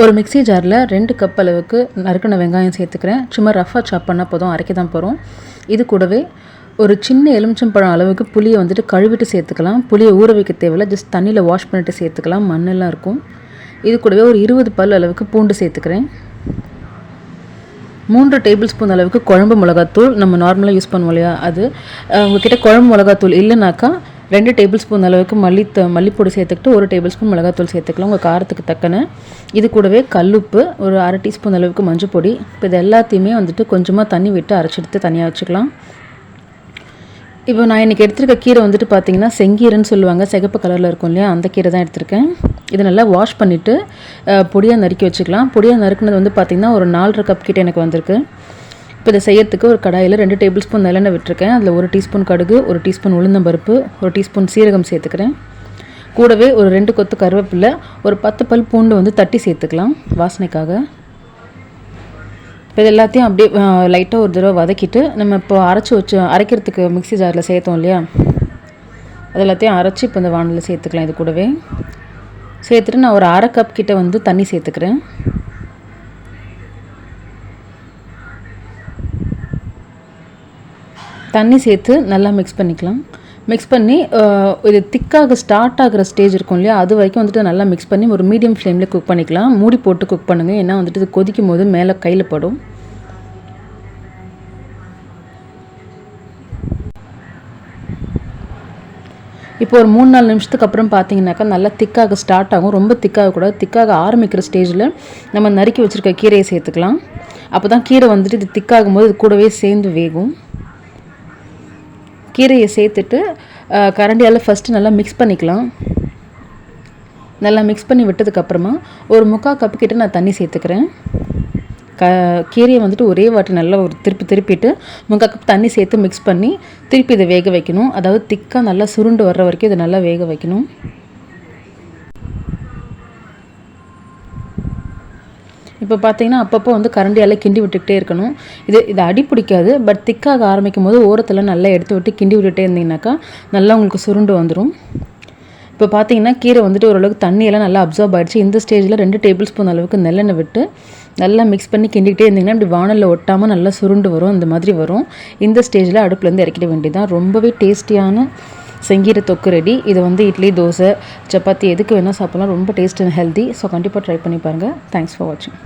ஒரு மிக்ஸி ஜாரில் ரெண்டு கப் அளவுக்கு நறுக்கின வெங்காயம் சேர்த்துக்கிறேன். சும்மா ரஃபாக சாப் பண்ணால் போதும் அரைக்க தான் போகிறோம் இது கூடவே ஒரு சின்ன எலுமிச்சம்பழம் அளவுக்கு புளியை வந்துட்டு கழுவிட்டு சேர்த்துக்கலாம். புளியை ஊற வைக்க தேவையில்ல ஜஸ்ட் தண்ணியில் வாஷ் பண்ணிட்டு சேர்த்துக்கலாம். மண்ணெல்லாம் இருக்கும். இது கூடவே ஒரு இருபது பல் அளவுக்கு பூண்டு சேர்த்துக்கிறேன். மூன்று டேபிள் ஸ்பூன் அளவுக்கு குழம்பு மிளகாத்தூள். நம்ம நார்மலாக யூஸ் பண்ணுவோம் இல்லையா? அது உங்ககிட்ட குழம்பு மிளகாத்தூள் இல்லைனாக்கா ரெண்டு டேபிள் ஸ்பூன் அளவுக்கு மல்லி மல்லிப்பொடி சேர்த்துக்கிட்டு ஒரு டேபிள் ஸ்பூன் மிளகாத்தூள் சேர்த்துக்கலாம். உங்கள் காரத்துக்கு தக்கன. இது கூடவே கல்லுப்பு ஒரு அரை டீஸ்பூன் அளவுக்கு மஞ்சள் பொடி. இப்போ இது எல்லாத்தையுமே வந்துட்டு கொஞ்சமாக தண்ணி விட்டு அரைச்செடுத்து தனியாக வச்சுக்கலாம். இப்போ நான் இன்றைக்கி எடுத்திருக்க கீரை வந்துட்டு பார்த்தீங்கன்னா செங்கீரைன்னு சொல்லுவாங்க. சிகப்பு கலரில் இருக்கும் இல்லையா? அந்த கீரை தான் எடுத்திருக்கேன். இதை நல்லா வாஷ் பண்ணிவிட்டு பொடியாக நறுக்கி வச்சுக்கலாம். பொடியாக நறுக்குனது வந்து பார்த்திங்கன்னா ஒரு நாலரை கப் கிட்டே எனக்கு வந்திருக்கு. இப்போ இதை செய்யறதுக்கு ஒரு கடாயில் ரெண்டு டேபிள் ஸ்பூன் நல்லெண்ணெய் விட்டுருக்கேன். அதில் ஒரு டீஸ்பூன் கடுகு ஒரு டீஸ்பூன் உளுந்தம்பருப்பு ஒரு டீஸ்பூன் சீரகம் சேர்த்துக்கிறேன். கூடவே ஒரு ரெண்டு கொத்து கருவேப்பில்லை ஒரு பத்து பல் பூண்டு வந்து தட்டி சேர்த்துக்கலாம் வாசனைக்காக. இப்போ இது எல்லாத்தையும் அப்படியே லைட்டாக ஒரு தடவை வதக்கிட்டு நம்ம இப்போ அரைச்சி வச்சு அரைக்கிறதுக்கு மிக்சி ஜாரில் சேர்த்தோம் இல்லையா? அது எல்லாத்தையும் அரைச்சி இப்போ இந்த வானலில் சேர்த்துக்கலாம் இது கூடவே. சேர்த்துட்டு நான் ஒரு அரை கப் கிட்ட வந்து தண்ணி சேர்த்துக்கிறேன். தண்ணி சேர்த்து நல்லா மிக்ஸ் பண்ணிக்கலாம். மிக்ஸ் பண்ணி இது திக்காக ஸ்டார்ட் ஆகிற ஸ்டேஜ் இருக்கும் இல்லையா அது வரைக்கும் வந்துட்டு நல்லா மிக்ஸ் பண்ணி ஒரு மீடியம் ஃப்ளேமில் குக் பண்ணிக்கலாம். மூடி போட்டு குக் பண்ணுங்கள் ஏன்னா வந்துட்டு இது கொதிக்கும் போது மேலே கையில் படும். இப்போ ஒரு மூணு நாலு நிமிஷத்துக்கு அப்புறம் பார்த்தீங்கன்னாக்கா நல்லா திக்காக ஸ்டார்ட் ஆகும். ரொம்ப திக்காக கூட திக்காக ஆரம்பிக்கிற ஸ்டேஜில் நம்ம நறுக்கி வச்சுருக்க கீரையை சேர்த்துக்கலாம். அப்போ தான் கீரை வந்துட்டு இது திக்காகும் போது இது கூடவே சேர்ந்து வேகும். கீரையை சேர்த்துட்டு கரண்டியால் ஃபஸ்ட்டு நல்லா மிக்ஸ் பண்ணிக்கலாம். நல்லா மிக்ஸ் பண்ணி விட்டதுக்கப்புறமா ஒரு முக்கால் கப்பு கிட்ட நான் தண்ணி சேர்த்துக்கிறேன். க கீரையை வந்துட்டு ஒரே வாட்டி நல்லா ஒரு திருப்பி திருப்பிட்டு முக்கால் கப் தண்ணி சேர்த்து மிக்ஸ் பண்ணி திருப்பி இதை வேக வைக்கணும். அதாவது திக்காக நல்லா சுருண்டு வர்ற வரைக்கும் இதை நல்லா வேக வைக்கணும். இப்போ பார்த்தீங்கன்னா அப்பப்போ வந்து கரண்டியால் கிண்டி விட்டுக்கிட்டே இருக்கணும். இது இது அடி பிடிக்காது பட் திக்காக ஆரம்பிக்கும் போது ஓரத்தில் நல்லா எடுத்து விட்டு கிண்டி விட்டுட்டே இருந்தீங்கன்னாக்கா நல்லா உங்களுக்கு சுருண்டு வந்துடும் இப்போ பார்த்தீங்கன்னா கீரை வந்துட்டு ஓரளவுக்கு தண்ணியெல்லாம் நல்லா அப்சர்வ் ஆயிடுச்சு. இந்த ஸ்டேஜில் ரெண்டு டேபிள் ஸ்பூன் அளவுக்கு நெல்லெண்ணெய் விட்டு நல்லா மிக்ஸ் பண்ணி கிண்டிக்கிட்டே இருந்தீங்கன்னா இப்படி வானலில் ஒட்டாமல் நல்லா சுருண்டு வரும் இந்த மாதிரி வரும். இந்த ஸ்டேஜில் அடுப்புலேருந்து இறக்கிட வேண்டியதான் ரொம்பவே டேஸ்டியான செங்கீரை தொக்கு ரெடி இது வந்து இட்லி தோசை சப்பாத்தி எதுக்கு வேணால் சாப்பிட்லாம். ரொம்ப டேஸ்ட் அண்ட் ஹெல்தி ஸோ கண்டிப்பாக ட்ரை பண்ணி பாருங்கள் தேங்க்ஸ் ஃபார் வாட்சிங்